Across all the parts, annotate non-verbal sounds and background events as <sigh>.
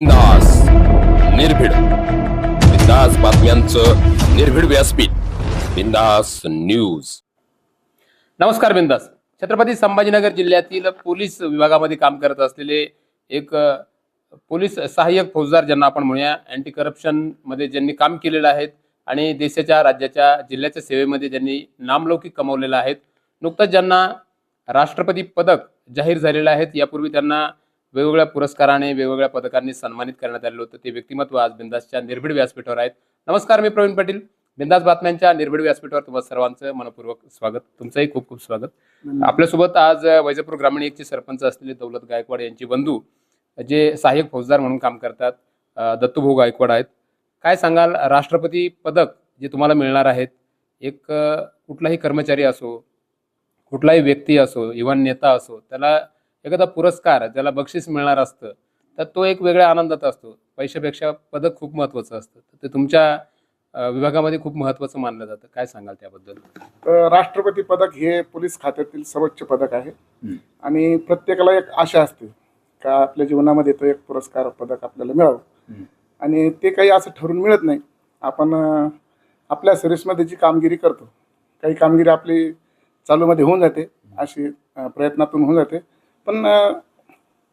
बिंदास निर्भीड. बिंदास बातम्यांचं निर्भीड व्यासपीठ. बिंदास न्यूज. नमस्कार बिंदास. छत्रपती संभाजीनगर जिल्ह्यातील पोलीस विभागामध्ये काम करत असलेले एक पोलीस सहाय्यक फौजदार ज्यांना आपण म्हणूया अँटी करप्शनमध्ये ज्यांनी काम केलेलं आहे आणि देशाच्या राज्याच्या जिल्ह्याच्या सेवेमध्ये ज्यांनी नामलौकिक कमवलेलं आहेत. नुकतंच ज्यांना राष्ट्रपती पदक जाहीर झालेलं आहेत यापूर्वी त्यांना वेगवेगळ्या पुरस्काराने वेगवेगळ्या पदकांनी सन्मानित करण्यात आलेलं होतं. ते व्यक्तिमत्व आज बिंदासच्या निर्भीड व्यासपीठावर आहेत. नमस्कार मी प्रवीण पाटील. बिंदास बातम्यांच्या निर्भीड व्यासपीठावर तुम्हा सर्वांचं मनपूर्वक स्वागत. तुमचंही खूप खूप स्वागत. आपल्यासोबत आज वैजापूर ग्रामीण एकचे सरपंच असलेले दौलत गायकवाड यांची बंधू जे सहाय्यक फौजदार म्हणून काम करतात दत्तूभाऊ गायकवाड आहेत. काय सांगाल? राष्ट्रपती पदक जे तुम्हाला मिळणार आहेत एक कुठलाही कर्मचारी असो कुठलाही व्यक्ती असो इव्हन नेता असो त्याला एखादा पुरस्कार ज्याला बक्षीस मिळणार असतं तर तो एक वेगळ्या आनंदात असतो. पैशापेक्षा पदक खूप महत्त्वाचं असतं. तर ते तुमच्या विभागामध्ये खूप महत्त्वाचं मानलं जातं. काय सांगाल त्याबद्दल? तर राष्ट्रपती पदक हे पोलीस खात्यातील सर्वोच्च पदक आहे. आणि प्रत्येकाला एक आशा असते का आपल्या जीवनामध्ये तो एक पुरस्कार पदक आपल्याला मिळावं. आणि ते काही असं ठरून मिळत नाही. आपण आपल्या सर्व्हिसमध्ये जी कामगिरी करतो काही कामगिरी आपली चालूमध्ये होऊन जाते अशी प्रयत्नातून होऊन जाते. पण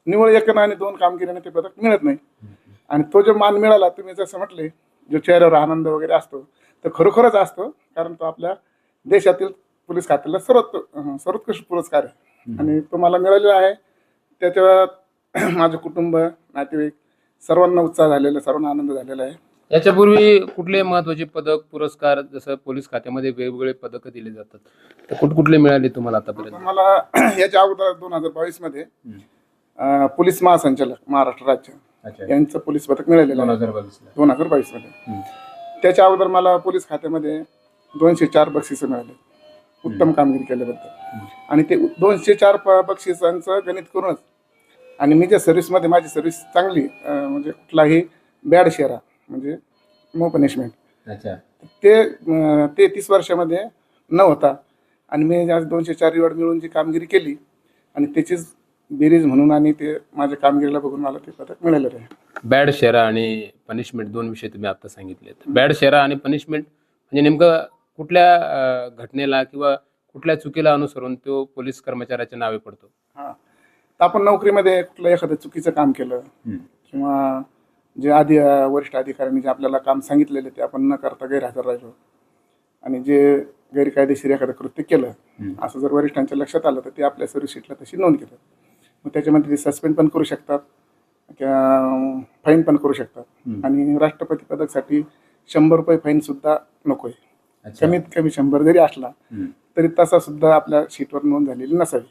निवळ एक आणि दोन कामगिरीने ते पदक मिळत नाही. आणि तो जो मान मिळाला तुम्ही जसं म्हटले जो चेहऱ्यावर आनंद वगैरे असतो तर खरोखरच असतो कारण तो आपल्या देशातील पोलीस खात्याला सर्वोत्त सर्वोत्कृष्ट पुरस्कार आहे. आणि तो मला मिळालेला आहे. त्याच्यात <clears throat> माझं कुटुंब नातेवाईक सर्वांना उत्साह झालेला सर्वांना आनंद झालेला आहे. याच्यापूर्वी कुठले महत्त्वाचे पदक पुरस्कार जसं पोलीस खात्यामध्ये वेगवेगळे पदक दिले जातात तर कुठ कुठले मिळाले तुम्हाला आतापर्यंत? मला <clears throat> याच्या अगोदर दोन हजार बावीसमध्ये अं, पोलीस महासंचालक महाराष्ट्र राज्य यांचं पोलीस पदक मिळालेलं आहे. दोन हजार बावीसमध्ये. त्याच्या अगोदर मला पोलीस खात्यामध्ये दोनशे चार बक्षिसं मिळाले. उत्तम कामगिरी केल्याबद्दल. आणि ते दोनशे चार प- बक्षिसांचं गणित करूनच. आणि मी जे सर्व्हिसमध्ये माझी सर्व्हिस चांगली अं, म्हणजे कुठलाही बॅड शेरा म्हणजे नो पनिशमेंट अच्छा. ते ते तीस वर्षामध्ये न होता. आणि मी आज दोनशे चार रिवॉर्ड मिळून जी कामगिरी केली आणि त्याचीच बेरीज म्हणून आणि ते माझ्या कामगिरीला बघून मला ते पदक मिळालेलं आहे. बॅड शेरा आणि पनिशमेंट दोन विषय तुम्ही आता सांगितले बॅड शेरा आणि पनिशमेंट म्हणजे नेमकं कुठल्या घटनेला किंवा कुठल्या चुकीला अनुसरून तो पोलीस कर्मचाऱ्याच्या नावे पडतो? हां. तर आपण नोकरीमध्ये कुठलं एखादं चुकीचं काम केलं जे आधी वरिष्ठ अधिकाऱ्यांनी जे आपल्याला काम सांगितलेले ते आपण न करता गैरहजर राहिलो. आणि जे गैरकायदेशीर एखादं कृत्य केलं असं जर वरिष्ठांच्या लक्षात आलं तर ते आपल्या सर्व्हिस शीटला तशी नोंद घेतात. मग त्याच्यामध्ये ते सस्पेंड पण करू शकतात किंवा फाईन पण करू शकतात. आणि राष्ट्रपती पदकसाठी शंभर रुपये फाईन सुद्धा नको आहे कमीत कमी शंभर जरी असला तरी तसा सुद्धा आपल्या शीटवर नोंद झालेली नसावी.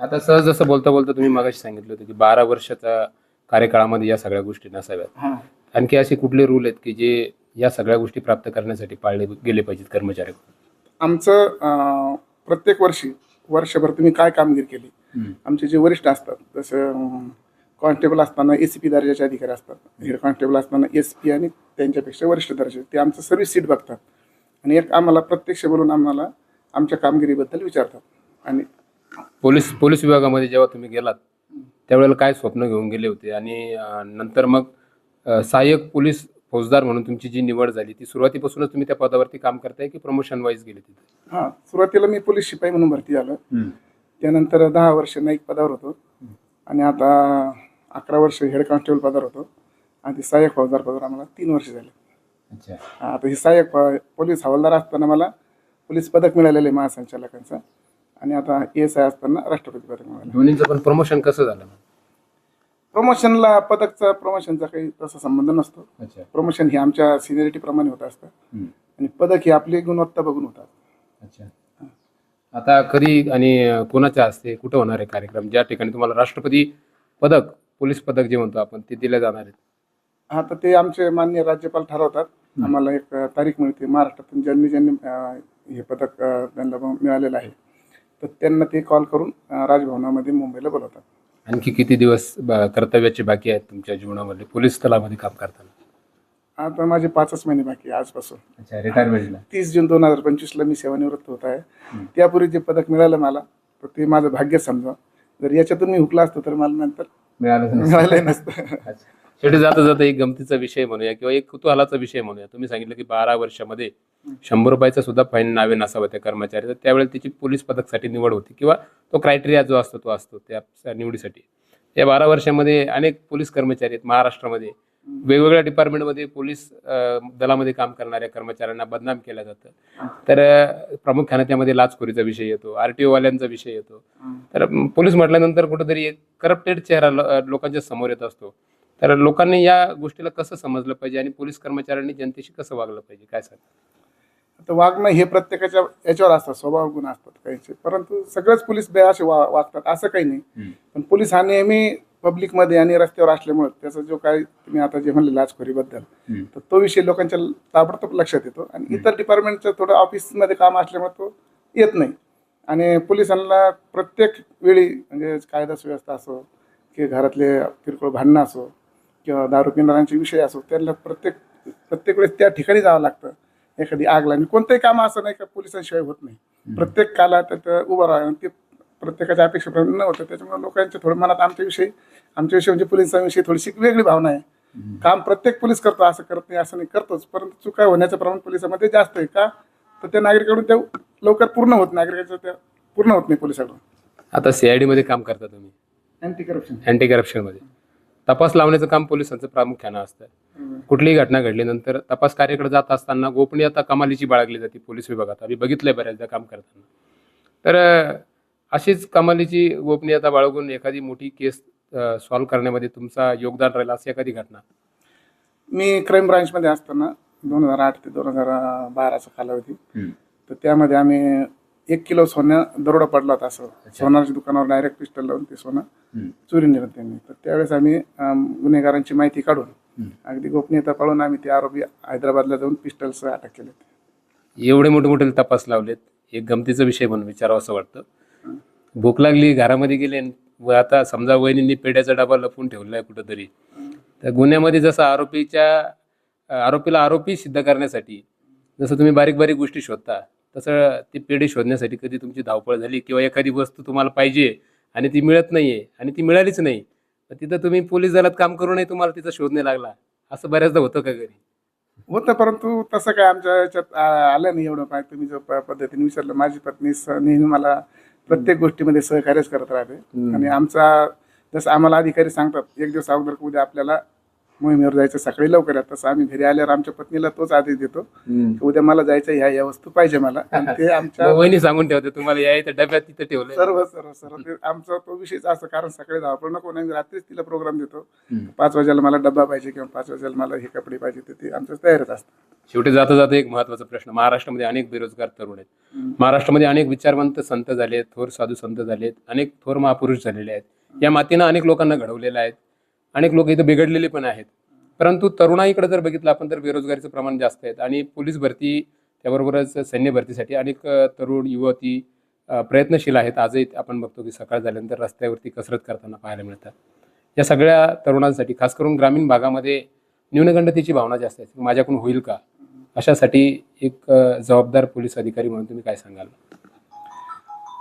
आता सहज जसं बोलता बोलता तुम्ही मागाशी सांगितलं होतं की बारा वर्षाच्या कार्यकाळामध्ये या सगळ्या गोष्टी नसाव्यात. आणखी असे कुठले रूल आहेत की जे या सगळ्या गोष्टी प्राप्त करण्यासाठी पाळले गेले पाहिजेत कर्मचारी? आमचं प्रत्येक वर्षी वर्षभर तुम्ही काय कामगिरी केली? आमचे जे वरिष्ठ असतात जसं कॉन्स्टेबल असताना ए सी पी दर्जाचे अधिकारी असतात हेड कॉन्स्टेबल असताना एस पी आणि त्यांच्यापेक्षा वरिष्ठ दर्जा ते आमचं सर्व्हिस सीट बघतात. आणि एक आम्हाला प्रत्यक्ष बोलून आम्हाला आमच्या कामगिरीबद्दल विचारतात. आणि पोलीस पोलीस विभागामध्ये जेव्हा तुम्ही गेलात त्यावेळेला काय स्वप्न घेऊन गेले होते? आणि नंतर मग सहाय्यक पोलीस फौजदार म्हणून तुमची जी निवड झाली ती सुरुवातीपासूनच तुम्ही त्या पदावरती काम करताय की प्रमोशन वाईज गेले तिथे? हां सुरुवातीला मी पोलीस शिपाई म्हणून भरती झालो. त्यानंतर दहा वर्ष नाईक पदावर होतो. आणि आता अकरा वर्ष हेड कॉन्स्टेबल पदावर होतो. आणि ते सहाय्यक फौजदार पदावर आम्हाला तीन वर्ष झाले. अच्छा. आता हे सहाय्यक पोलीस हवालदार असताना मला पोलीस पदक मिळालेलं आहे महासंचालकांचं. आणि आता एस आय असताना राष्ट्रपती पदक मिळालं पण प्रमोशन कसं झालं? प्रमोशनला पदकचा प्रमोशनचा काही तसा संबंध नसतो. अच्छा. प्रमोशन हे आमच्या सिनियरिटी प्रमाणे होत असतं. आणि पदक ही आपली गुणवत्ता बघून होतात अच्छा. आता कधी आणि अं, कोणाच्या हस्ते कुठं होणार आहे कार्यक्रम? ज्या ठिकाणी तुम्हाला राष्ट्रपती पदक पोलीस पदक जे म्हणतो आपण ते दिले जाणार आहेत आता ते आमचे मान्य राज्यपाल ठरवतात. आम्हाला एक अ, तारीख मिळते. महाराष्ट्रातून ज्यांनी ज्यांनी अ, हे पदक अ, त्यांना मिळालेलं आहे. तर त्यांना ते कॉल करून राजभवनामध्ये मुंबईला बोलवतात. आणखी किती दिवस ब- कर्तव्याचे बाकी आहेत तुमच्या जीवनामध्ये? पोलीस तलामध्ये काम करताना? आता माझे पाचच महिने बाकी आहे आजपासून. अच्छा रिटायरमेंटला तीस जून दोन हजार पंचवीसला मी सेवानिवृत्त होत आहे. त्यापूर्वी जे पदक मिळालं मला तर ते माझं भाग्य समजा जर याच्यातून मी हुकला असतो तर मला नंतर मिळालं मिळालंही नसतं. शेवटी जाता जाता एक गमतीचा विषय म्हणूया किंवा एक कुतूहलाचा विषय म्हणूया. तुम्ही सांगितलं की बारा वर्षामध्ये शंभर रुपयाचा सुद्धा फाईन नावे नसावं त्या कर्मचारी तर त्यावेळेला त्याची पोलीस पदकसाठी निवड होती किंवा तो क्रायटेरिया जो असतो तो असतो त्या निवडीसाठी. या बारा वर्षामध्ये अनेक पोलीस कर्मचारी आहेत महाराष्ट्रामध्ये. वेगवेगळ्या डिपार्टमेंटमध्ये पोलीस दलामध्ये काम करणाऱ्या कर्मचाऱ्यांना बदनाम केलं जातं. तर प्रामुख्याने त्यामध्ये लाचखोरीचा विषय येतो आरटीओ वाल्यांचा विषय येतो. तर पोलीस म्हटल्यानंतर कुठेतरी एक करप्टेड चेहरा लोकांच्या समोर येत असतो. तर लोकांनी या गोष्टीला कसं समजलं पाहिजे आणि पोलीस कर्मचाऱ्यांनी जनतेशी कसं वागलं पाहिजे? काय सांग तर वागणं हे प्रत्येकाच्या याच्यावर असतात स्वभाव गुण असतात काहीचे. परंतु सगळेच पोलीस बे असे वा वागतात असं काही नाही. पण पोलीस हा नेहमी पब्लिकमध्ये आणि रस्त्यावर असल्यामुळे त्याचा जो काही तुम्ही आता जे म्हणले लाचखोरीबद्दल तर तो विषय लोकांच्या ताबडतोब लक्षात येतो. आणि इतर डिपार्टमेंटचं थोडं ऑफिसमध्ये काम असल्यामुळे तो येत नाही. आणि पोलिसांना प्रत्येक वेळी म्हणजे कायदा सुव्यवस्था असो की घरातले किरकोळ भांडणं असो किंवा दारू पिणाऱ्यांचे विषय असो त्यांना प्रत्येक प्रत्येक वेळेस त्या ठिकाणी जावं लागतं. एखादी आग लागली. कोणतंही काम असं नाही का पोलिसांशिवाय होत नाही. प्रत्येक काला त्यात उभं राहा ते प्रत्येकाच्या अपेक्षेप्रमाणे न होतं. त्याच्यामुळे लोकांच्या थोडं मनात आमच्याविषयी आमच्याविषयी म्हणजे पोलिसांविषयी थोडीशी वेगळी भावना आहे. काम प्रत्येक पोलीस करतो असं करत नाही असं नाही करतोच. परंतु चुका होण्याचं प्रमाण पोलिसामध्ये जास्त आहे का? तर त्या नागरिकाकडून त्या लवकर पूर्ण होत नागरिकाच्या त्या पूर्ण होत नाही पोलिसाकडून. आता सीआयडी मध्ये काम करता तुम्ही? अँटी करप्शन अँटी करप्शनमध्ये तपास लावण्याचं काम पोलिसांचं प्रामुख्यानं असतं कुठलीही घटना घडल्यानंतर तपास कार्याकडे जात असताना गोपनीयता कमालीची बाळगली जाते पोलीस विभागात. आम्ही बघितलंय बऱ्याचदा काम करताना. तर अशीच कमालीची गोपनीयता बाळगून एखादी मोठी केस सॉल्व्ह करण्यामध्ये तुमचा योगदान राहील अशी एखादी घटना? मी क्राईम ब्रांचमध्ये असताना दोन हजार आठ ते दोन हजार बाराचा कालावधी. तर त्यामध्ये आम्ही एक किलो सोनं दरोडा पडला होता असं. सोनाराच्या दुकानावर डायरेक्ट पिस्टल लावून ते सोनं चोरी नेलं त्यांनी. तर त्यावेळेस आम्ही गुन्हेगारांची माहिती काढून अगदी गोपनीयता पाळून आम्ही ते आरोपी हैदराबादला जाऊन पिस्टल्स अटक केले. एवढे मोठे मोठे तपास लावलेत. एक गमतीचा विषय म्हणून विचारावं असं वाटतं. भूक लागली घरामध्ये गेले व आता समजा वहिनींनी पेढ्याचा डबा लपवून ठेवलाय कुठंतरी. तर गुन्ह्यामध्ये जसं आरोपीच्या आरोपीला आरोपी सिद्ध करण्यासाठी जसं तुम्ही बारीक बारीक गोष्टी शोधता तसं ती पेढी शोधण्यासाठी कधी तुमची धावपळ झाली किंवा एखादी वस्तू तुम्हाला पाहिजे आणि ती मिळत नाहीये आणि ती मिळालीच नाही तर तिथं तुम्ही पोलीस दलात काम करूनही तुम्हाला तिचा शोध नाही लागला. असं बऱ्याचदा होतं का घरी? होतं परंतु तसं काय आमच्या याच्यात आलं नाही एवढं काय. तुम्ही जो पद्धतीने विचारलं माझी पत्नी स- नेहमी मला प्रत्येक गोष्टीमध्ये सहकार्यच करत राहते. आणि आमचा जसं आम्हाला अधिकारी सांगतात एक दिवस अगोदर उद्या आपल्याला मोहिमेवर जायचं सकाळी लवकर आहे तसं आम्ही घरी आल्यावर आमच्या पत्नीला तोच आदेश देतो की उद्या मला जायचं ह्या या वस्तू पाहिजे मला. <laughs> आणि ते आमच्या वहिनी सांगून ठेवते तुम्हाला या इथं डब्यात तिथं ठेवलंय. सर्व सर्व सर्व. ते आमचा तो विषयच असं कारण सकाळी धावपळ नको नाही रात्रीच तिला प्रोग्राम देतो. पाच वाजेला मला डब्बा पाहिजे किंवा पाच वाजेला मला हे कपडे पाहिजे तर ते आमचं तयारच असतं. शेवटी जाता जाता एक महत्त्वाचा प्रश्न महाराष्ट्रामध्ये अनेक बेरोजगार तरुण आहेत. महाराष्ट्रामध्ये अनेक विचारवंत संत झाले आहेत थोर साधू संत झाले आहेत अनेक थोर महापुरुष झालेले आहेत. या मातीनं अनेक लोकांना घडवलेलं आहेत अनेक लोक इथं बिघडलेले पण आहेत. परंतु तरुणाईकडे जर बघितलं आपण तर बेरोजगारीचं प्रमाण जास्त आहेत आणि पोलीस भरती त्याबरोबरच सैन्य भरतीसाठी अनेक तरुण युवती प्रयत्नशील आहेत. आजही आपण बघतो की सकाळ झाल्यानंतर रस्त्यावरती कसरत करताना पाहायला मिळतात. या सगळ्या तरुणांसाठी खास करून ग्रामीण भागामध्ये न्यूनगंडतेची भावना जास्त आहे. माझ्याकडून होईल का? अशासाठी एक जबाबदार पोलीस अधिकारी म्हणून तुम्ही काय सांगाल?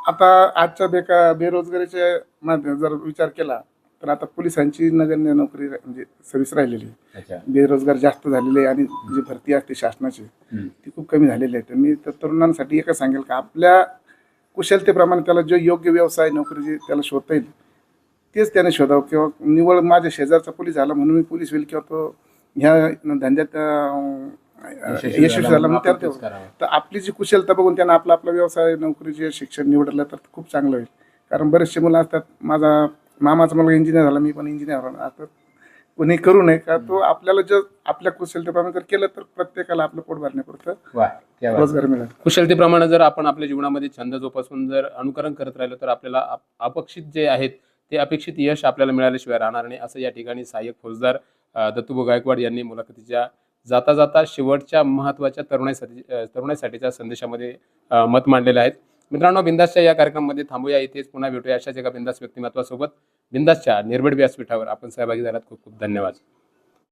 आता आजच्या बेका बेरोजगारीच्या जर विचार केला तर आता पोलिसांची नगण्य नोकरी रा- म्हणजे सर्व्हिस राहिलेली आहे. बेरोजगार जास्त झालेले आहे आणि जी भरती असते शासनाची ती खूप कमी झालेली आहे. तर मी तर तरुणांसाठी एकच सांगेल का आपल्या कुशलतेप्रमाणे त्याला जो योग्य व्यवसाय नोकरी जी त्याला शोधता येईल तेच त्याने शोधावं. किंवा निवड माझ्या शेजारचा पोलीस झाला म्हणून मी पोलीस होईल किंवा तो ह्या धंद्यात अं, यशस्वी झाला म्हणून त्यात तेच करावं. तर आपली जी कुशलता बघून त्यांना आपला आपला व्यवसाय नोकरी जे शिक्षण निवडलं तर खूप चांगलं होईल. कारण बरेचसे मुलं असतात माझा मामाचा मुलगा इंजिनियर झाला मी पण इंजिनियर झाला. आता कोणी करू नये का? तो आपल्याला जर आपल्या कुशलतेप्रमाणे जर केलं तर प्रत्येकाला आपलं पोट भरण्यापुरतं रोजगार मिळेल. कुशलतेप्रमाणे जर आपण आपल्या जीवनामध्ये छंद जोपासून जर अनुकरण करत राहिलो तर आपल्याला अप- अपेक्षित जे आहेत ते अपेक्षित यश आपल्याला मिळाल्याशिवाय राहणार नाही असं या ठिकाणी सहाय्यक फौजदार अ, दत्तूभाऊ गायकवाड यांनी मुलाखतीच्या जाता जाता शेवटच्या महत्त्वाच्या तरुणाईसाठी अ, तरुणाईसाठीच्या संदेशामध्ये अ, मत मांडलेलं आहेत मित्रांनो बिंदासच्या या कार्यक्रमामध्ये थांबूया. इथेच पुन्हा भेटूया अशाच एका बिंदास व्यक्तिमत्वासोबत. बिंदासच्या निर्भीड व्यासपीठावर आपण सहभागी झालात. खूप खूप धन्यवाद.